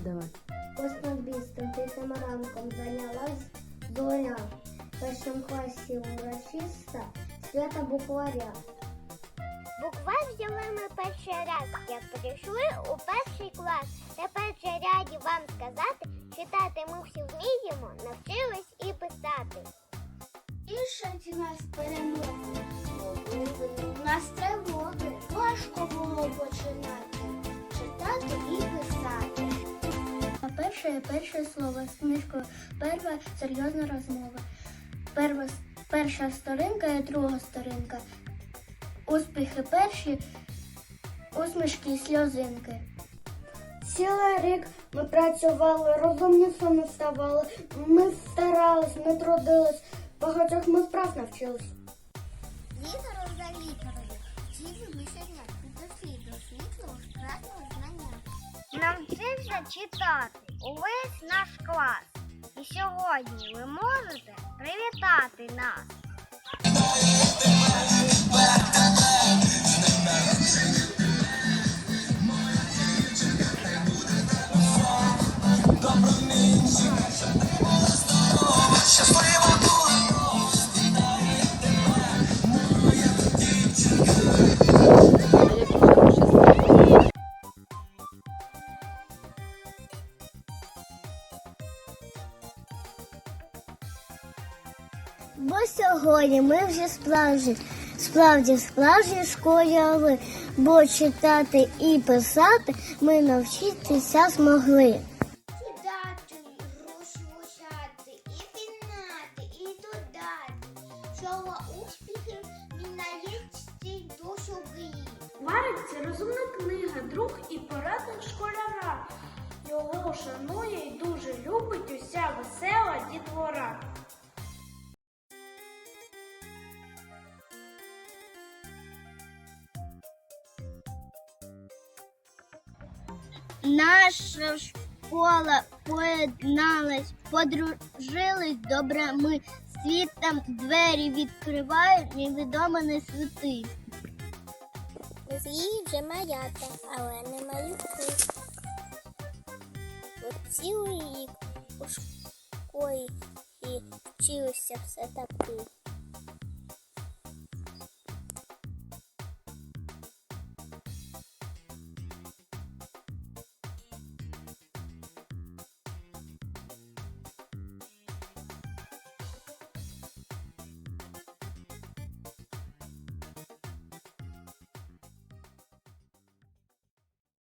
Давай. Ось над бістом тихим ранком зайнялась зоря. В першому класі урочиста свята букваря. Буквар взяли ми перший раз, як прийшли у перший клас. Тепер же раді вам сказати, читати ми всі вміємо, навчились і писати. Тішать нас перше перше слово з книжкою, перша серйозна розмова. Перва, перша сторінка і друга сторінка. Успіхи перші, усмішки і сльозинки. Цілий рік ми працювали, розумні не ставали. Ми старались, ми трудились, багатьох ми справ навчились. Літеру за літерою, вчили ми щодня, досліду світло, справжнього знання. Навчився читати увесь наш клас. І сьогодні ви можете привітати нас. А Бо сьогодні ми вже справжні, справді справжні школяри, бо читати і писати ми навчитися змогли. Це розумна книга, друг і порадник школяра. Його шанує і дуже любить уся весела дітвора. Наша школа поєдналась, подружились добре ми. Світом двері відкривають, невідомо не світи. Всі вже малята, але не малюки. От цілий рік у школі і вчилися все таки.